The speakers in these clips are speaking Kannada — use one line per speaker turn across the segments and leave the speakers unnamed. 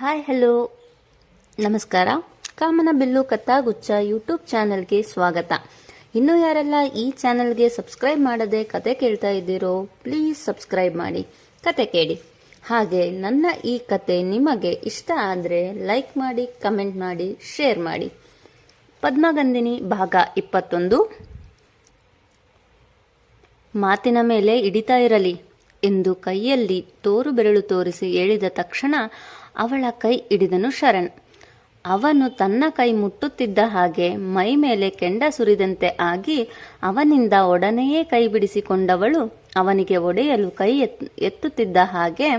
Hi, hello. ನಮಸ್ಕಾರ. ಕಾಮನ ಬಿಲ್ಲು ಗುಚ್ಚ ಯೂಟ್ಯೂಬ್ ಚಾನಲ್ಗೆ ಸ್ವಾಗತ. ಇನ್ನು ಯಾರೆಲ್ಲ ಈ ಚಾನಲ್ಗೆ ಸಬ್ಸ್ಕ್ರೈಬ್ ಮಾಡದೆ ಕತೆ ಕೇಳ್ತಾ ಇದ್ದೀರೋ, ಪ್ಲೀಸ್ ಸಬ್ಸ್ಕ್ರೈಬ್ ಮಾಡಿ. ಕತೆ ಕೇಳಿ. ಹಾಗೆ ನನ್ನ ಈ ಕತೆ ನಿಮಗೆ ಇಷ್ಟ ಆದರೆ ಲೈಕ್ ಮಾಡಿ, ಕಮೆಂಟ್ ಮಾಡಿ, ಶೇರ್ ಮಾಡಿ. ಪದ್ಮಗಂಧಿನಿ ಭಾಗ ಇಪ್ಪತ್ತೊಂದು. ಮಾತಿನ ಮೇಲೆ ಹಿಡಿತಾ ಇರಲಿ ಎಂದು ಕೈಯಲ್ಲಿ ತೋರು ಬೆರಳು ತೋರಿಸಿ ಹೇಳಿದ ತಕ್ಷಣ ಅವಳ ಕೈ ಹಿಡಿದನು ಶರಣ್. ಅವನು ತನ್ನ ಕೈ ಮುಟ್ಟುತ್ತಿದ್ದ ಹಾಗೆ ಮೈ ಮೇಲೆ ಕೆಂಡ ಸುರಿದಂತೆ ಆಗಿ ಅವನಿಂದ ಒಡನೆಯೇ ಕೈ ಬಿಡಿಸಿಕೊಂಡವಳು ಅವನಿಗೆ ಒಡೆಯಲು ಕೈ ಎತ್, ಎತ್ತುತ್ತಿದ್ದ ಹಾಗೆ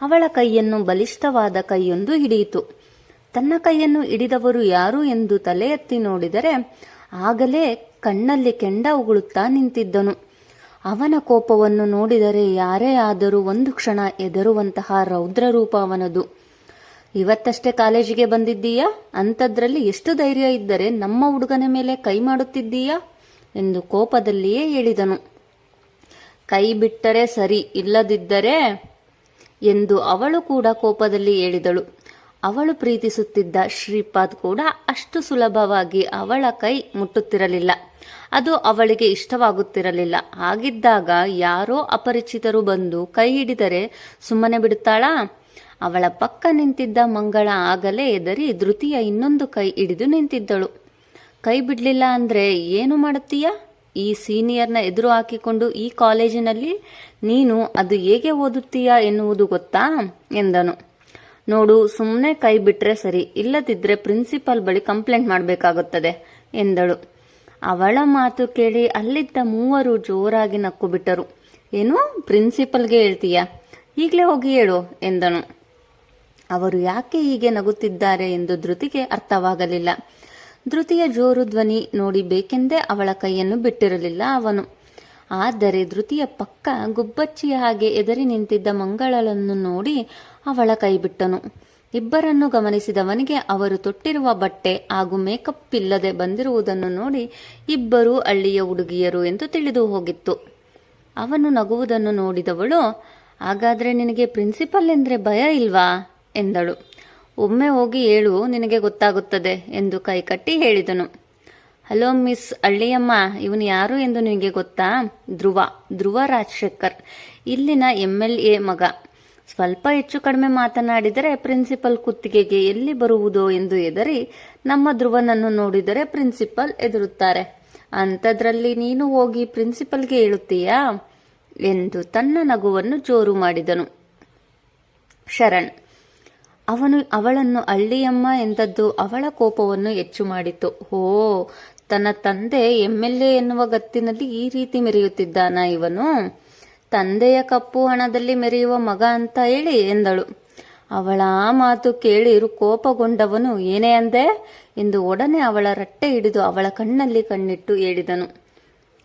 ಅವಳ ಕೈಯನ್ನು ಬಲಿಷ್ಠವಾದ ಕೈಯೊಂದು ಹಿಡಿಯಿತು. ತನ್ನ ಕೈಯನ್ನು ಹಿಡಿದವರು ಯಾರು ಎಂದು ತಲೆ ಎತ್ತಿ ನೋಡಿದರೆ ಆಗಲೇ ಕಣ್ಣಲ್ಲಿ ಕೆಂಡ ಉಗುಳುತ್ತಾ ನಿಂತಿದ್ದನು. ಅವನ ಕೋಪವನ್ನು ನೋಡಿದರೆ ಯಾರೇ ಆದರೂ ಒಂದು ಕ್ಷಣ ಎದರುವಂತಹ ರೌದ್ರ ರೂಪ ಅವನದು. ಇವತ್ತಷ್ಟೇ ಕಾಲೇಜಿಗೆ ಬಂದಿದ್ದೀಯಾ? ಅಂಥದ್ರಲ್ಲಿ ಎಷ್ಟು ಧೈರ್ಯ ಇದ್ದರೆ ನಮ್ಮ ಹುಡುಗನ ಮೇಲೆ ಕೈ ಮಾಡುತ್ತಿದ್ದೀಯಾ? ಎಂದು ಕೋಪದಲ್ಲಿಯೇ ಹೇಳಿದನು. ಕೈ ಬಿಟ್ಟರೆ ಸರಿ ಇಲ್ಲದಿದ್ದರೆ? ಎಂದು ಅವಳು ಕೂಡ ಕೋಪದಲ್ಲಿ ಹೇಳಿದಳು. ಅವಳು ಪ್ರೀತಿಸುತ್ತಿದ್ದ ಶ್ರೀಪಾದ್ ಕೂಡ ಅಷ್ಟು ಸುಲಭವಾಗಿ ಅವಳ ಕೈ ಮುಟ್ಟುತ್ತಿರಲಿಲ್ಲ. ಅದು ಅವಳಿಗೆ ಇಷ್ಟವಾಗುತ್ತಿರಲಿಲ್ಲ. ಹಾಗಿದ್ದಾಗ ಯಾರೋ ಅಪರಿಚಿತರು ಬಂದು ಕೈ ಹಿಡಿದರೆ ಸುಮ್ಮನೆ ಬಿಡುತ್ತಾಳಾ? ಅವಳ ಪಕ್ಕ ನಿಂತಿದ್ದ ಮಂಗಳ ಆಗಲೇ ಎದರಿ ಧೃತಿಯ ಇನ್ನೊಂದು ಕೈ ಹಿಡಿದು ನಿಂತಿದ್ದಳು. ಕೈ ಬಿಡಲಿಲ್ಲ ಅಂದ್ರೆ ಏನು ಮಾಡುತ್ತೀಯ? ಈ ಸೀನಿಯರ್ನ ಎದುರು ಹಾಕಿಕೊಂಡು ಈ ಕಾಲೇಜಿನಲ್ಲಿ ನೀನು ಅದು ಹೇಗೆ ಓದುತ್ತೀಯಾ ಎನ್ನುವುದು ಗೊತ್ತಾ? ಎಂದನು. ನೋಡು ಸುಮ್ಮನೆ ಕೈ ಬಿಟ್ರೆ ಸರಿ ಇಲ್ಲದಿದ್ದರೆ ಪ್ರಿನ್ಸಿಪಾಲ್ ಬಳಿ ಕಂಪ್ಲೇಂಟ್ ಮಾಡಬೇಕಾಗುತ್ತದೆ, ಎಂದಳು. ಅವಳ ಮಾತು ಕೇಳಿ ಅಲ್ಲಿದ್ದ ಮೂವರು ಜೋರಾಗಿ ನಕ್ಕು ಬಿಟ್ಟರು. ಏನು, ಪ್ರಿನ್ಸಿಪಲ್ಗೆ ಹೇಳ್ತೀಯಾ? ಈಗಲೇ ಹೋಗಿ ಹೇಳು, ಎಂದನು. ಅವರು ಯಾಕೆ ಹೀಗೆ ನಗುತ್ತಿದ್ದಾರೆ ಎಂದು ಧೃತಿಗೆ ಅರ್ಥವಾಗಲಿಲ್ಲ. ಧೃತಿಯ ಜೋರು ಧ್ವನಿ ನೋಡಿ ಬೇಕೆಂದೇ ಅವಳ ಕೈಯನ್ನು ಬಿಟ್ಟಿರಲಿಲ್ಲ ಅವನು. ಆದರೆ ಧೃತಿಯ ಪಕ್ಕ ಗುಬ್ಬಚ್ಚಿಯ ಹಾಗೆ ಎದರಿ ನಿಂತಿದ್ದ ಮಂಗಳಳನ್ನು ನೋಡಿ ಅವಳ ಕೈ ಬಿಟ್ಟನು. ಇಬ್ಬರನ್ನು ಗಮನಿಸಿದವನಿಗೆ ಅವರು ತೊಟ್ಟಿರುವ ಬಟ್ಟೆ ಹಾಗೂ ಮೇಕಪ್ ಇಲ್ಲದೆ ಬಂದಿರುವುದನ್ನು ನೋಡಿ ಇಬ್ಬರು ಹಳ್ಳಿಯ ಹುಡುಗಿಯರು ಎಂದು ತಿಳಿದು ಹೋಗಿತ್ತು. ಅವನು ನಗುವುದನ್ನು ನೋಡಿದವಳು, ಹಾಗಾದ್ರೆ ನಿನಗೆ ಪ್ರಿನ್ಸಿಪಲ್ ಎಂದ್ರೆ ಭಯ ಇಲ್ವಾ? ಎಂದಳು. ಒಮ್ಮೆ ಹೋಗಿ ಹೇಳು, ನಿನಗೆ ಗೊತ್ತಾಗುತ್ತದೆ ಎಂದು ಕೈಕಟ್ಟಿ ಹೇಳಿದನು. ಹಲೋ ಮಿಸ್ ಅಳ್ಳಿಯಮ್ಮ ಇವನು ಯಾರು ಎಂದು ನಿನಗೆ ಗೊತ್ತಾ? ಧ್ರುವ ಧ್ರುವ ರಾಜಶೇಖರ್, ಇಲ್ಲಿನ ಎಂ ಎಲ್ ಎ ಮಗ. ಸ್ವಲ್ಪ ಹೆಚ್ಚು ಕಡಿಮೆ ಮಾತನಾಡಿದರೆ ಪ್ರಿನ್ಸಿಪಲ್ ಕುತ್ತಿಗೆಗೆ ಎಲ್ಲಿ ಬರುವುದೋ ಎಂದು ಎದರಿ ನಮ್ಮ ಧ್ರುವನನ್ನು ನೋಡಿದರೆ ಪ್ರಿನ್ಸಿಪಲ್ ಎದುರುತ್ತಾರೆ ಅಂಥದ್ರಲ್ಲಿ ನೀನು ಹೋಗಿ ಪ್ರಿನ್ಸಿಪಲ್ಗೆ ಹೇಳುತ್ತೀಯಾ? ಎಂದು ತನ್ನ ನಗುವನ್ನು ಜೋರು ಮಾಡಿದನು. ಶರಣ್ ಅವನು ಅವಳನ್ನು ಅಳ್ಳಿಯಮ್ಮ ಎಂದದ್ದು ಅವಳ ಕೋಪವನ್ನು ಹೆಚ್ಚು ಮಾಡಿತು ಹೋ, ತನ್ನ ತಂದೆ ಎಂ ಎಲ್ ಎನ್ನುವ ಗತ್ತಿನಲ್ಲಿ ಈ ರೀತಿ ಮೆರೆಯುತ್ತಿದ್ದಾನ ಇವನು? ತಂದೆಯ ಕಪ್ಪು ಹಣದಲ್ಲಿ ಮೆರೆಯುವ ಮಗ ಅಂತ ಹೇಳಿ ಎಂದಳು. ಅವಳ ಆ ಮಾತು ಕೇಳಿ ಕೋಪಗೊಂಡವನು ಏನೇ ಅಂದೆ ಎಂದು ಒಡನೆ ಅವಳ ರಟ್ಟೆ ಹಿಡಿದು ಅವಳ ಕಣ್ಣಲ್ಲಿ ಕಣ್ಣಿಟ್ಟು ಹೇಳಿದನು.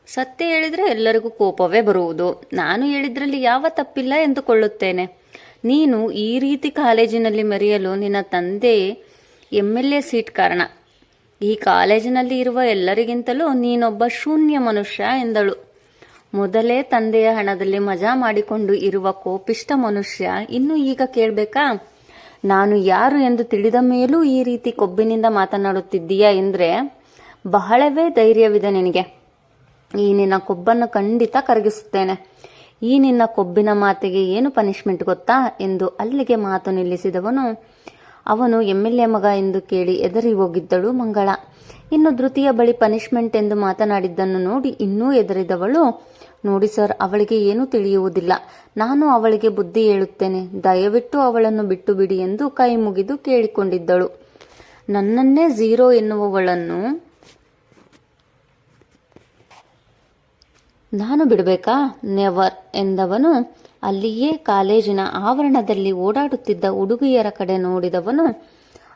ಸತ್ಯ ಹೇಳಿದ್ರೆ ಎಲ್ಲರಿಗೂ ಕೋಪವೇ ಬರುವುದು. ನಾನು ಹೇಳಿದ್ರಲ್ಲಿ ಯಾವ ತಪ್ಪಿಲ್ಲ ಎಂದುಕೊಳ್ಳುತ್ತೇನೆ. ನೀನು ಈ ರೀತಿ ಕಾಲೇಜಿನಲ್ಲಿ ಮರೆಯಲು ನಿನ್ನ ತಂದೆ ಎಂ ಎಲ್ ಎ ಸೀಟ್ ಕಾರಣ. ಈ ಕಾಲೇಜಿನಲ್ಲಿ ಇರುವ ಎಲ್ಲರಿಗಿಂತಲೂ ನೀನೊಬ್ಬ ಶೂನ್ಯ ಮನುಷ್ಯ ಎಂದಳು. ಮೊದಲೇ ತಂದೆಯ ಹಣದಲ್ಲಿ ಮಜಾ ಮಾಡಿಕೊಂಡು ಇರುವ ಕೋಪಿಷ್ಟ ಮನುಷ್ಯ ಇನ್ನು ಈಗ ಕೇಳಬೇಕಾ? ನಾನು ಯಾರು ಎಂದು ತಿಳಿದ ಮೇಲೂ ಈ ರೀತಿ ಕೊಬ್ಬಿನಿಂದ ಮಾತನಾಡುತ್ತಿದ್ದೀಯಾ ಎಂದರೆ, ಬಹಳವೇ ಧೈರ್ಯವಿದೆ ನಿನಗೆ. ಈ ನಿನ್ನ ಕೊಬ್ಬನ್ನು ಖಂಡಿತ ಕರಗಿಸುತ್ತೇನೆ. ಈ ನಿನ್ನ ಕೊಬ್ಬಿನ ಮಾತಿಗೆ ಏನು ಪನಿಷ್ಮೆಂಟ್ ಗೊತ್ತಾ? ಎಂದು ಅಲ್ಲಿಗೆ ಮಾತು ನಿಲ್ಲಿಸಿದವನು, ಅವನು ಎಂ ಎಲ್ ಎ ಮಗ ಎಂದು ಕೇಳಿ ಎದರಿ ಹೋಗಿದ್ದಳು ಮಂಗಳ. ಇನ್ನು ಧೃತಿಯ ಬಳಿ ಪನಿಷ್ಮೆಂಟ್ ಎಂದು ಮಾತನಾಡಿದ್ದನ್ನು ನೋಡಿ ಇನ್ನೂ ಎದರಿದವಳು ನೋಡಿ ಸರ್ ಅವಳಿಗೆ ಏನೂ ತಿಳಿಯುವುದಿಲ್ಲ. ನಾನು ಅವಳಿಗೆ ಬುದ್ಧಿ ಹೇಳುತ್ತೇನೆ. ದಯವಿಟ್ಟು ಅವಳನ್ನು ಬಿಟ್ಟು ಬಿಡಿ ಎಂದು ಕೈ ಮುಗಿದು ಕೇಳಿಕೊಂಡಿದ್ದಳು. ನನ್ನನ್ನೇ ಝೀರೋ ಎನ್ನುವವಳನ್ನು ನಾನು ಬಿಡಬೇಕಾ? ನೆವರ್ ಎಂದವನು ಅಲ್ಲಿಯೇ ಕಾಲೇಜಿನ ಆವರಣದಲ್ಲಿ ಓಡಾಡುತ್ತಿದ್ದ ಹುಡುಗಿಯರ ಕಡೆ ನೋಡಿದವನು,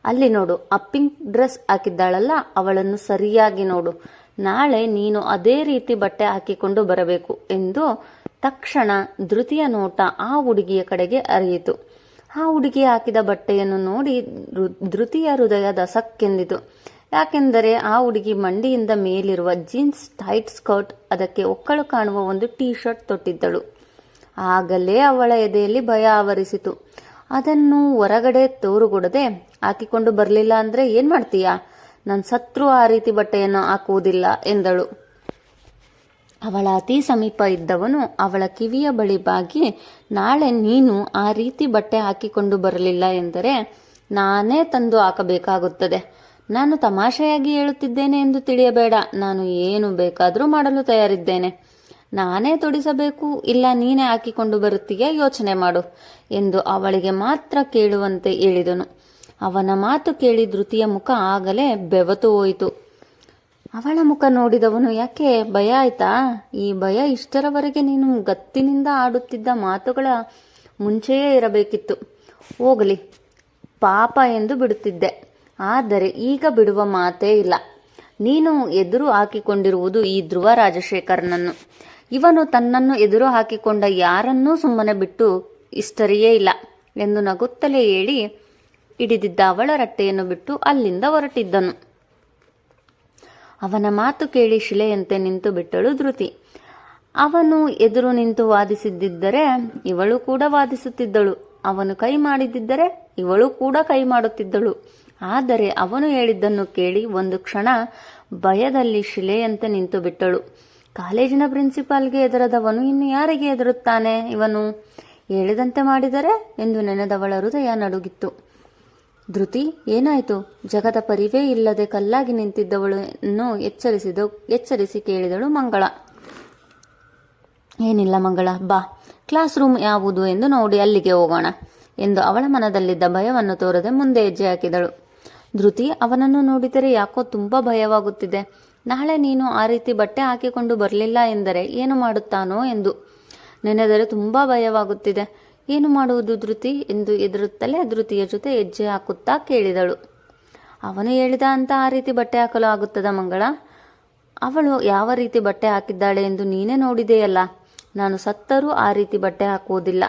ಅಲ್ಲಿ ನೋಡು, ಆ ಪಿಂಕ್ ಡ್ರೆಸ್ ಹಾಕಿದ್ದಾಳಲ್ಲ, ಅವಳನ್ನು ಸರಿಯಾಗಿ ನೋಡು, ನಾಳೆ ನೀನು ಅದೇ ರೀತಿ ಬಟ್ಟೆ ಹಾಕಿಕೊಂಡು ಬರಬೇಕು ಎಂದು ತಕ್ಷಣ ಧೃತಿಯ ನೋಟ ಆ ಹುಡುಗಿಯ ಕಡೆಗೆ ಅರಿಯಿತು ಆ ಹುಡುಗಿ ಹಾಕಿದ ಬಟ್ಟೆಯನ್ನು ನೋಡಿ ಧೃತಿಯ ಹೃದಯ ದಸಕ್ಕೆಂದಿತು. ಯಾಕೆಂದರೆ ಆ ಹುಡುಗಿ ಮಂಡಿಯಿಂದ ಮೇಲಿರುವ ಜೀನ್ಸ್, ಟೈಟ್ ಸ್ಕರ್ಟ್, ಅದಕ್ಕೆ ಒಕ್ಕಳು ಕಾಣುವ ಒಂದು ಟೀ ಶರ್ಟ್ ತೊಟ್ಟಿದ್ದಳು. ಆಗಲೇ ಅವಳ ಎದೆಯಲ್ಲಿ ಭಯ ಆವರಿಸಿತು. ಅದನ್ನು ಹೊರಗಡೆ ತೋರುಗೊಡದೆ, ಹಾಕಿಕೊಂಡು ಬರಲಿಲ್ಲ ಅಂದ್ರೆ ಏನು ಮಾಡ್ತೀಯಾ? ನನ್ನ ಸತ್ರು ಆ ರೀತಿ ಬಟ್ಟೆಯನ್ನು ಹಾಕುವುದಿಲ್ಲ ಎಂದಳು. ಅವಳ ಅತಿ ಸಮೀಪ ಇದ್ದವನು ಅವಳ ಕಿವಿಯ ಬಳಿ ಬಾಗಿ, ನಾಳೆ ನೀನು ಆ ರೀತಿ ಬಟ್ಟೆ ಹಾಕಿಕೊಂಡು ಬರಲಿಲ್ಲ ಎಂದರೆ ನಾನೇ ತಂದು ಹಾಕಬೇಕಾಗುತ್ತದೆ. ನಾನು ತಮಾಷೆಯಾಗಿ ಹೇಳುತ್ತಿದ್ದೇನೆ ಎಂದು ತಿಳಿಯಬೇಡ. ನಾನು ಏನು ಬೇಕಾದರೂ ಮಾಡಲು ತಯಾರಿದ್ದೇನೆ. ನಾನೇ ತೊಡಿಸಬೇಕು, ಇಲ್ಲ ನೀನೇ ಹಾಕಿಕೊಂಡು ಬರುತ್ತೀಯ ಯೋಚನೆ ಮಾಡು ಎಂದು ಅವಳಿಗೆ ಮಾತ್ರ ಕೇಳುವಂತೆ ಹೇಳಿದನು. ಅವನ ಮಾತು ಕೇಳಿ ಧೃತಿಯ ಮುಖ ಆಗಲೇ ಬೆವತು ಹೋಯಿತು. ಅವಳ ಮುಖ ನೋಡಿದವನು, ಯಾಕೆ? ಭಯ ಆಯ್ತಾ? ಈ ಭಯ ಇಷ್ಟರವರೆಗೆ ನೀನು ಗತ್ತಿನಿಂದ ಆಡುತ್ತಿದ್ದ ಮಾತುಗಳ ಮುಂಚೆಯೇ ಇರಬೇಕಿತ್ತು. ಹೋಗಲಿ, ಪಾಪ ಎಂದು ಬಿಡುತ್ತಿದ್ದೆ. ಆದರೆ ಈಗ ಬಿಡುವ ಮಾತೇ ಇಲ್ಲ. ನೀನು ಎದುರು ಹಾಕಿಕೊಂಡಿರುವುದು ಈ ಧ್ರುವ ರಾಜಶೇಖರನನ್ನು. ಇವನು ತನ್ನನ್ನು ಎದುರು ಹಾಕಿಕೊಂಡ ಯಾರನ್ನೂ ಸುಮ್ಮನೆ ಬಿಟ್ಟು ಇಷ್ಟರಿಯೇ ಇಲ್ಲ ಎಂದು ನಗುತ್ತಲೇ ಹೇಳಿ ಹಿಡಿದಿದ್ದ ಅವಳ ರಟ್ಟೆಯನ್ನು ಬಿಟ್ಟು ಅಲ್ಲಿಂದ ಹೊರಟಿದ್ದನು. ಅವನ ಮಾತು ಕೇಳಿ ಶಿಲೆಯಂತೆ ನಿಂತು ಬಿಟ್ಟಳು ಧೃತಿ. ಅವನು ಎದುರು ನಿಂತು ವಾದಿಸಿದ್ದರೆ ಇವಳು ಕೂಡ ವಾದಿಸುತ್ತಿದ್ದಳು. ಅವನು ಕೈ ಮಾಡಿದ್ದರೆ ಇವಳು ಕೂಡ ಕೈ ಮಾಡುತ್ತಿದ್ದಳು. ಆದರೆ ಅವನು ಹೇಳಿದ್ದನ್ನು ಕೇಳಿ ಒಂದು ಕ್ಷಣ ಭಯದಲ್ಲಿ ಶಿಲೆಯಂತೆ ನಿಂತು ಬಿಟ್ಟಳು. ಕಾಲೇಜಿನ ಪ್ರಿನ್ಸಿಪಾಲ್ಗೆ ಎದುರದವನು ಇನ್ನು ಯಾರಿಗೆ ಎದುರುತ್ತಾನೆ ಇವನು? ಹೇಳಿದಂತೆ ಮಾಡಿದರೆ ಎಂದು ನೆನೆದವಳ ಹೃದಯ ನಡುಗಿತ್ತು. ಧೃತಿ, ಏನಾಯಿತು? ಜಗದ ಪರಿವೇ ಇಲ್ಲದೆ ಕಲ್ಲಾಗಿ ನಿಂತಿದ್ದವಳನ್ನು ಎಚ್ಚರಿಸಿದ, ಎಚ್ಚರಿಸಿ ಕೇಳಿದಳು ಮಂಗಳ. ಏನಿಲ್ಲ ಮಂಗಳ, ಬಾ. ಕ್ಲಾಸ್ ರೂಮ್ ಯಾವುದು ಎಂದು ನೋಡಿ ಅಲ್ಲಿಗೆ ಹೋಗೋಣ ಎಂದು ಅವಳ ಮನದಲ್ಲಿದ್ದ ಭಯವನ್ನು ತೋರದೆ ಮುಂದೆ ಹೆಜ್ಜೆ ಹಾಕಿದಳು. ಧೃತಿ ಅವನನ್ನು ನೋಡಿದರೆ ಯಾಕೋ ತುಂಬಾ ಭಯವಾಗುತ್ತಿದೆ. ನಾಳೆ ನೀನು ಆ ರೀತಿ ಬಟ್ಟೆ ಹಾಕಿಕೊಂಡು ಬರಲಿಲ್ಲ ಎಂದರೆ ಏನು ಮಾಡುತ್ತಾನೋ ಎಂದು. ನೆನೆದರೆ ತುಂಬಾ ಭಯವಾಗುತ್ತಿದೆ. ಏನು ಮಾಡುವುದು ಧೃತಿ ಎಂದು ಎದುರುತ್ತಲೇ ಧೃತಿಯ ಜೊತೆ ಹೆಜ್ಜೆ ಹಾಕುತ್ತಾ ಕೇಳಿದಳು. ಅವನು ಹೇಳಿದ ಅಂತ ಆ ರೀತಿ ಬಟ್ಟೆ ಹಾಕಲು ಆಗುತ್ತದ ಮಂಗಳ? ಅವಳು ಯಾವ ರೀತಿ ಬಟ್ಟೆ ಹಾಕಿದ್ದಾಳೆ ಎಂದು ನೀನೇ ನೋಡಿದೆಯಲ್ಲ. ನಾನು ಸತ್ತರೂ ಆ ರೀತಿ ಬಟ್ಟೆ ಹಾಕುವುದಿಲ್ಲ.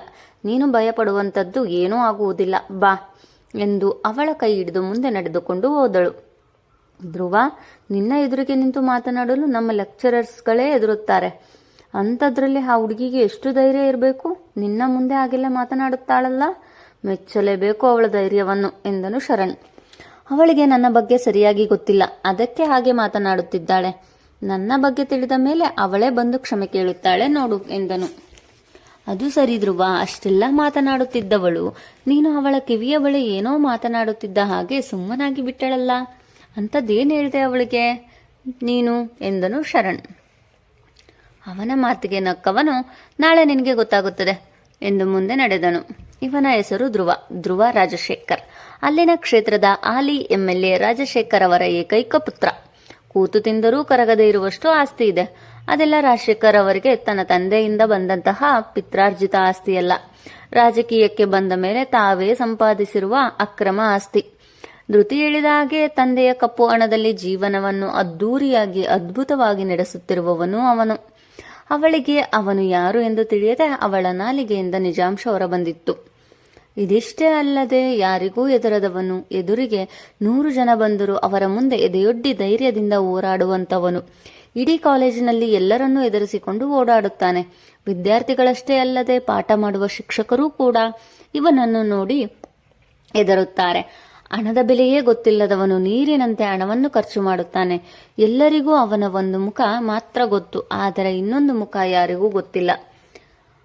ನೀನು ಭಯಪಡುವಂಥದ್ದು ಏನೂ ಆಗುವುದಿಲ್ಲ. ಬಾ. ಎಂದು ಅವಳ ಕೈ ಹಿಡಿದು ಮುಂದೆ ನಡೆದುಕೊಂಡು ಹೋದಳು. ಧ್ರುವ, ನಿನ್ನ ಎದುರಿಗೆ ನಿಂತು ಮಾತನಾಡಲು ನಮ್ಮ ಲೆಕ್ಚರರ್ಸ್ಗಳೇ ಎದುರುತ್ತಾರೆ ಅಂಥದ್ರಲ್ಲಿ ಆ ಹುಡುಗಿಗೆ ಎಷ್ಟು ಧೈರ್ಯ ಇರಬೇಕು? ನಿನ್ನ ಮುಂದೆ ಹಾಗೆಲ್ಲ ಮಾತನಾಡುತ್ತಾಳಲ್ಲ? ಮೆಚ್ಚಲೇಬೇಕು ಅವಳ ಧೈರ್ಯವನ್ನು, ಎಂದನು ಶರಣ್. ಅವಳಿಗೆ ನನ್ನ ಬಗ್ಗೆ ಸರಿಯಾಗಿ ಗೊತ್ತಿಲ್ಲ. ಅದಕ್ಕೆ ಹಾಗೆ ಮಾತನಾಡುತ್ತಿದ್ದಾಳೆ. ನನ್ನ ಬಗ್ಗೆ ತಿಳಿದ ಮೇಲೆ ಅವಳೇ ಬಂದು ಕ್ಷಮೆ ಕೇಳುತ್ತಾಳೆ ನೋಡು, ಎಂದನು. ಅದು ಸರಿ ಧ್ರುವ ಅಷ್ಟೆಲ್ಲ ಮಾತನಾಡುತ್ತಿದ್ದವಳು. ನೀನು ಅವಳ ಕಿವಿಯ ಬಳಿ ಏನೋ ಮಾತನಾಡುತ್ತಿದ್ದ ಹಾಗೆ ಸುಮ್ಮನಾಗಿ ಬಿಟ್ಟಳಲ್ಲ? ಅಂಥದ್ದೇನು ಹೇಳಿದೆ ಅವಳಿಗೆ? ನೀನು ಎಂದನು ಶರಣ್. ಅವನ ಮಾತಿಗೆ ನಕ್ಕವನು, ನಾಳೆ ನಿನಗೆ ಗೊತ್ತಾಗುತ್ತದೆ ಎಂದು ಮುಂದೆ ನಡೆದನು. ಇವನ ಹೆಸರು ಧ್ರುವ ಧ್ರುವ ರಾಜಶೇಖರ್. ಅಲ್ಲಿನ ಕ್ಷೇತ್ರದ ಆಲಿ ಎಂಎಲ್ಎ ರಾಜಶೇಖರ್ ಅವರ ಏಕೈಕ ಪುತ್ರ. ಕೂತು ತಿಂದರೂ ಕರಗದೇ ಇರುವಷ್ಟು ಆಸ್ತಿ ಇದೆ. ಅದೆಲ್ಲ ರಾಜಶೇಖರ್ ಅವರಿಗೆ ತನ್ನ ತಂದೆಯಿಂದ ಬಂದಂತಹ ಪಿತ್ರಾರ್ಜಿತ ಆಸ್ತಿಯಲ್ಲ. ರಾಜಕೀಯಕ್ಕೆ ಬಂದ ಮೇಲೆ ತಾವೇ ಸಂಪಾದಿಸಿರುವ ಅಕ್ರಮ ಆಸ್ತಿ. ಧೃತಿ ಹೇಳಿದ ಹಾಗೆ ತಂದೆಯ ಕಪ್ಪು ಹಣದಲ್ಲಿ ಜೀವನವನ್ನು ಅದ್ದೂರಿಯಾಗಿ ಅದ್ಭುತವಾಗಿ ನಡೆಸುತ್ತಿರುವವನು ಅವನು. ಅವಳಿಗೆ ಅವನು ಯಾರು ಎಂದು ತಿಳಿಯದೆ ಅವಳ ನಾಲಿಗೆಯಿಂದ ನಿಜಾಂಶ ಹೊರಬಂದಿತ್ತು. ಇದಿಷ್ಟೇ ಅಲ್ಲದೆ ಯಾರಿಗೂ ಎದುರದವನು, ಎದುರಿಗೆ ನೂರು ಜನ ಬಂದರೂ ಅವರ ಮುಂದೆ ಎದೆಯೊಡ್ಡಿ ಧೈರ್ಯದಿಂದ ಹೋರಾಡುವಂತವನು. ಇಡೀ ಕಾಲೇಜಿನಲ್ಲಿ ಎಲ್ಲರನ್ನೂ ಎದುರಿಸಿಕೊಂಡು ಓಡಾಡುತ್ತಾನೆ. ವಿದ್ಯಾರ್ಥಿಗಳಷ್ಟೇ ಅಲ್ಲದೆ ಪಾಠ ಮಾಡುವ ಶಿಕ್ಷಕರೂ ಕೂಡ ಇವನನ್ನು ನೋಡಿ ಎದರುತ್ತಾರೆ ಹಣದ ಬೆಲೆಯೇ ಗೊತ್ತಿಲ್ಲದವನು ನೀರಿನಂತೆ ಹಣವನ್ನು ಖರ್ಚು ಮಾಡುತ್ತಾನೆ. ಎಲ್ಲರಿಗೂ ಅವನ ಒಂದು ಮುಖ ಮಾತ್ರ ಗೊತ್ತು, ಆದರೆ ಇನ್ನೊಂದು ಮುಖ ಯಾರಿಗೂ ಗೊತ್ತಿಲ್ಲ.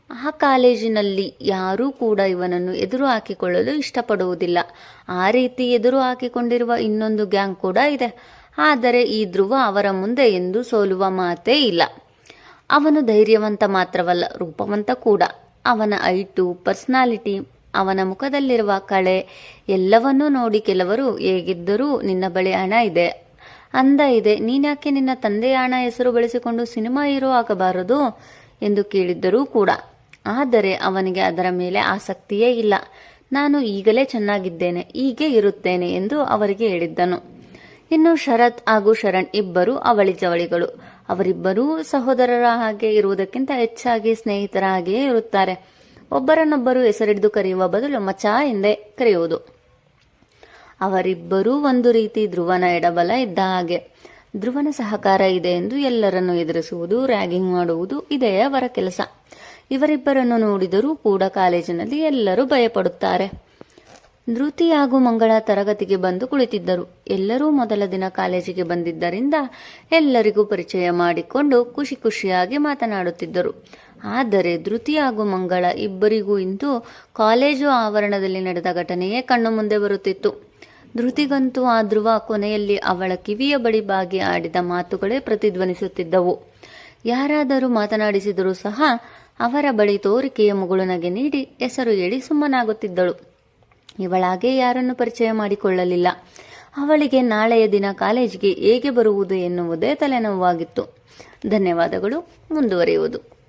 ಆ ಕಾಲೇಜಿನಲ್ಲಿ ಯಾರೂ ಕೂಡ ಇವನನ್ನು ಎದುರು ಹಾಕಿಕೊಳ್ಳಲು ಇಷ್ಟಪಡುವುದಿಲ್ಲ. ಆ ರೀತಿ ಎದುರು ಹಾಕಿಕೊಂಡಿರುವ ಇನ್ನೊಂದು ಗ್ಯಾಂಗ್ ಕೂಡ ಇದೆ. ಆದರೆ ಈ ಧ್ರುವ ಅವರ ಮುಂದೆ ಎಂದು ಸೋಲುವ ಮಾತೇ ಇಲ್ಲ. ಅವನು ಧೈರ್ಯವಂತ ಮಾತ್ರವಲ್ಲ, ರೂಪವಂತ ಕೂಡ. ಅವನ ಐಟು, ಪರ್ಸನಾಲಿಟಿ, ಅವನ ಮುಖದಲ್ಲಿರುವ ಕಳೆ, ಎಲ್ಲವನ್ನೂ ನೋಡಿ ಕೆಲವರು ಹೇಗಿದ್ದರೂ ನಿನ್ನ ಬಳಿ ಹಣ ಇದೆ. ಅಂದ ಇದೆ, ನೀನ್ಯಾಕೆ ನಿನ್ನ ತಂದೆಯ ಹಣ ಹೆಸರು ಬಳಸಿಕೊಂಡು ಸಿನಿಮಾ ಹೀರೋ ಆಗಬಾರದು ಎಂದು ಕೇಳಿದ್ದರೂ ಕೂಡ. ಆದರೆ ಅವನಿಗೆ ಅದರ ಮೇಲೆ ಆಸಕ್ತಿಯೇ ಇಲ್ಲ. ನಾನು ಈಗಲೇ ಚೆನ್ನಾಗಿದ್ದೇನೆ, ಹೀಗೆ ಇರುತ್ತೇನೆ ಎಂದು ಅವರಿಗೆ ಹೇಳಿದ್ದನು. ಇನ್ನು ಶರತ್ ಹಾಗೂ ಶರಣ್ ಇಬ್ಬರು ಅವಳಿ ಜವಳಿಗಳು. ಅವರಿಬ್ಬರೂ ಸಹೋದರರ ಹಾಗೆ ಇರುವುದಕ್ಕಿಂತ ಹೆಚ್ಚಾಗಿ ಸ್ನೇಹಿತರ ಹಾಗೆಯೇ ಇರುತ್ತಾರೆ. ಒಬ್ಬರನ್ನೊಬ್ಬರು ಹೆಸರಿಡಿದು ಕರೆಯುವ ಬದಲು ಮಚಾ ಎಂದೇ ಕರೆಯುವುದು. ಅವರಿಬ್ಬರೂ ಒಂದು ರೀತಿ ಧ್ರುವನ ಎಡಬಲ ಇದ್ದ ಹಾಗೆ. ಧ್ರುವನ ಸಹಕಾರ ಇದೆ ಎಂದು ಎಲ್ಲರನ್ನು ಎದುರಿಸುವುದು ರ್ಯಾಗಿಂಗ್ ಮಾಡುವುದು ಇದೇ ಅವರ ಕೆಲಸ. ಇವರಿಬ್ಬರನ್ನು ನೋಡಿದರೂ ಕೂಡ ಕಾಲೇಜಿನಲ್ಲಿ ಎಲ್ಲರೂ ಭಯಪಡುತ್ತಾರೆ. ಧೃತಿ ಹಾಗೂ ಮಂಗಳ ತರಗತಿಗೆ ಬಂದು ಕುಳಿತಿದ್ದರು. ಎಲ್ಲರೂ ಮೊದಲ ದಿನ ಕಾಲೇಜಿಗೆ ಬಂದಿದ್ದರಿಂದ ಎಲ್ಲರಿಗೂ ಪರಿಚಯ ಮಾಡಿಕೊಂಡು ಖುಷಿ ಖುಷಿಯಾಗಿ ಮಾತನಾಡುತ್ತಿದ್ದರು. ಆದರೆ ಧೃತಿ ಹಾಗೂ ಮಂಗಳ ಇಬ್ಬರಿಗೂ ಇಂದು ಕಾಲೇಜು ಆವರಣದಲ್ಲಿ ನಡೆದ ಘಟನೆಯೇ ಕಣ್ಣು ಮುಂದೆ ಬರುತ್ತಿತ್ತು. ಧೃತಿಗಂತೂ ಆ ಧ್ರುವ ಕೊನೆಯಲ್ಲಿ ಅವಳ ಕಿವಿಯ ಬಳಿ ಬಾಗಿ ಆಡಿದ ಮಾತುಗಳೇ ಪ್ರತಿಧ್ವನಿಸುತ್ತಿದ್ದವು. ಯಾರಾದರೂ ಮಾತನಾಡಿಸಿದರೂ ಸಹ ಅವರ ಬಳಿ ತೋರಿಕೆಯ ಮುಗುಳುನಗೆ ನೀಡಿ ಹೆಸರು ಹೇಳಿ ಸುಮ್ಮನಾಗುತ್ತಿದ್ದಳು. ಇವಳಾಗೆ ಯಾರನ್ನು ಪರಿಚಯ ಮಾಡಿಕೊಳ್ಳಲಿಲ್ಲ. ಅವಳಿಗೆ ನಾಳೆಯ ದಿನ ಕಾಲೇಜಿಗೆ ಹೇಗೆ ಬರುವುದು ಎನ್ನುವುದೇ ತಲೆನೋವಾಗಿತ್ತು. ಧನ್ಯವಾದಗಳು ಮುಂದುವರಿಯುವುದು.